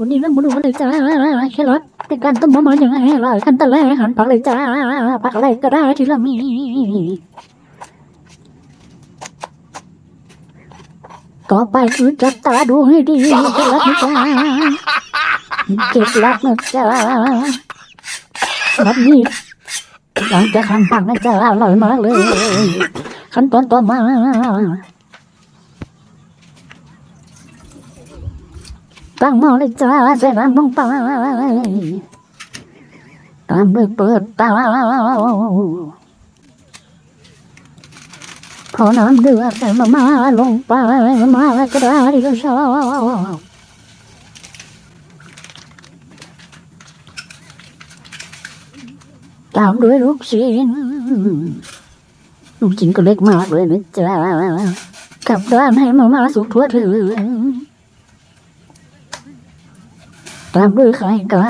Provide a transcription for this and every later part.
วันนี้เรื่องมาดูกันเลยจ้าแค่รถเป็นการต้มมันยังไงล่ะขั้นตอนแรกหั่นผักเลยจ้าผักอะไรก็ได้ที่เรามีต่อไปคือจับตาดูให้ดีเคล็ดลับนะจ้าเคล็ดลับนะจ้าแบบนี้หลังจากหั่นผักนะจ้าอร่อยมากเลยขั้นตอนต่อมา ตั้งม้อเลยจ้าใส่น้ำลงไปตามด้วยเปิดตาพอน้ำเดือดใส่มามาลงไปมามาก็ได้ที่เราชอบตามด้วยลูกชิ้นลูกชิ้นก็เล็กมากเลยนะจ๊ะกลับด้านให้มามาสุกทั่วถึง ตามด้วยไข่ไก่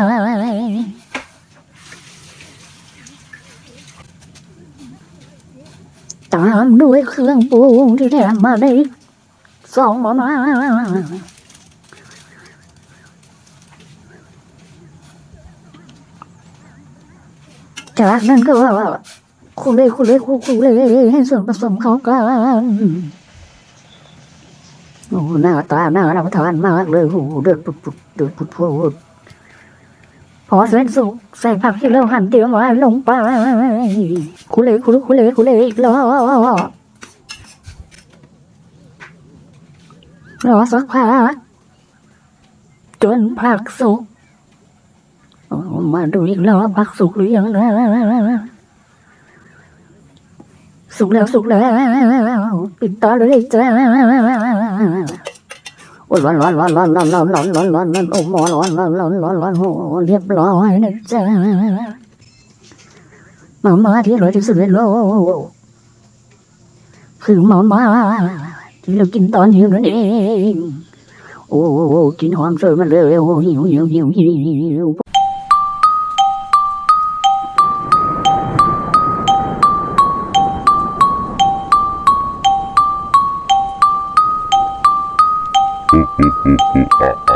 ตามด้วยเครื่องปรุงที่แถมมาได้สองหม้อมาจากนั้นก็คุเล่คุเล่คุคุเล่ให้ส่วนผสมเขากันโอ้ หน้าตาหน้ารับประทานมากเลยโอ้โหเดือดปุดปุดเดือดปุดปุดพอเส้นสุกใส่ผักที่เราหั่นเตรียมไว้ลงไปคุเล่คุเล่คุเล่คุเล่อีกรอรอสักพักจนผักสุกมาดูอีกรอผักสุกหรือยังนะ สุกแล้วสุกแล้วปิดตาเลยจ้าโอ้ยร้อนร้อนร้อนร้อนร้อนร้อนร้อนร้อนร้อนร้อนโอ้หมอร้อนร้อนร้อนร้อนร้อนโอ้เรียบร้อยนะจ๊ะมาม่าที่อร่อยที่สุดในโลกคือมาม่าที่เรากินตอนหิวนั่นเองโอ้กินหอมเสยมาเลยโอ้หิวหิวหิวหิว ほほほああ